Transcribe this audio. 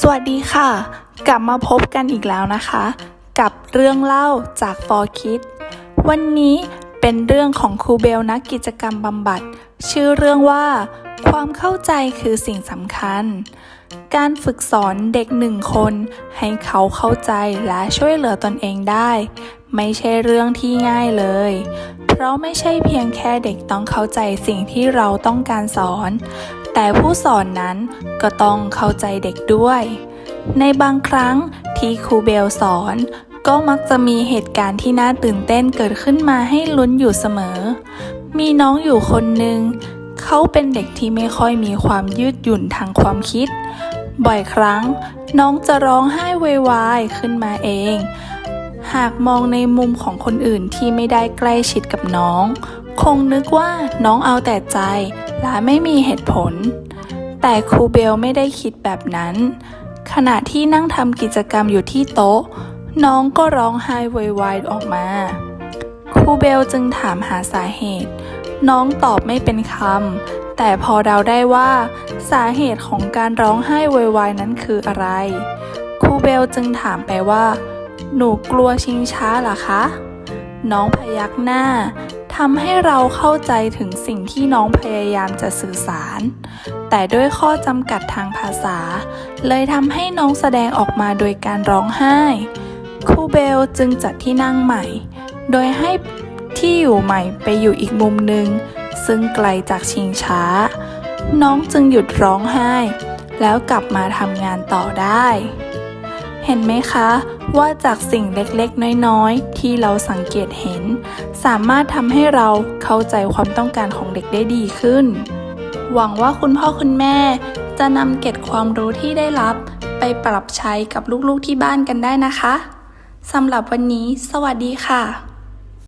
สวัสดีค่ะ กลับมาพบกันอีกแล้วนะคะ กับเรื่องเล่าจากฟอร์คิดวันนี้เป็นเรื่องของครูเบลนักกิจกรรมบำบัด ชื่อเรื่องว่า ความเข้าใจคือสิ่งสำคัญ การฝึกสอนเด็กหนึ่งคน ให้เขาเข้าใจและช่วยเหลือตนเองได้ ไม่ใช่เรื่องที่ง่ายเลย เพราะไม่ใช่เพียงแค่เด็กต้องเข้าใจสิ่งที่เราต้องการสอน แต่ผู้สอนนั้นก็ต้องเข้าใจเด็กด้วย ในบางครั้งที่ครูเบลสอน ก็มักจะมีเหตุการณ์ที่น่าตื่นเต้นเกิดขึ้นมาให้ลุ้นอยู่เสมอ มีน้องอยู่คนหนึ่ง เขาเป็นเด็กที่ไม่ค่อยมีความยืดหยุ่นทางความคิด บ่อยครั้ง น้องจะร้องไห้ไวายขึ้นมาเอง หากมองในมุมของคนอื่นที่ไม่ได้ใกล้ชิดกับน้อง คงนึกว่าน้องเอาแต่ใจและไม่มีเหตุผล แต่ครูเบลไม่ได้คิดแบบนั้น ขณะที่นั่งทำกิจกรรมอยู่ที่โต๊ะ น้องก็ร้องไห้โววายออกมา ครูเบลจึงถามหาสาเหตุ น้องตอบไม่เป็นคำ แต่พอเดาได้ว่า สาเหตุของการร้องไห้โวยวายนั้นคืออะไร ครูเบลจึงถามไปว่า หนูกลัวชิงช้าหรอคะ น้องพยักหน้าทำให้เราเข้าใจถึงสิ่งที่น้องพยายามจะสื่อสาร แต่ด้วยข้อจำกัดทางภาษา เลยทำให้น้องแสดงออกมาโดยการร้องไห้ ครูเบลจึงจัดที่นั่งใหม่ โดยให้ ที่อยู่ใหม่ไปอยู่อีกมุมหนึ่ง ซึ่งไกลจากชิงช้า น้องจึงหยุดร้องไห้ แล้วกลับมาทำงานต่อได้ เห็นไหมคะ ว่าจากสิ่งเล็กๆ น้อยๆ ที่เราสังเกตเห็น สามารถทำให้เราเข้าใจความต้องการของเด็กได้ดีขึ้น หวังว่าคุณพ่อคุณแม่ จะนำเกร็ดความรู้ที่ได้รับไปปรับใช้กับลูกๆที่บ้านกันได้นะคะสำหรับวันนี้ สวัสดีค่ะ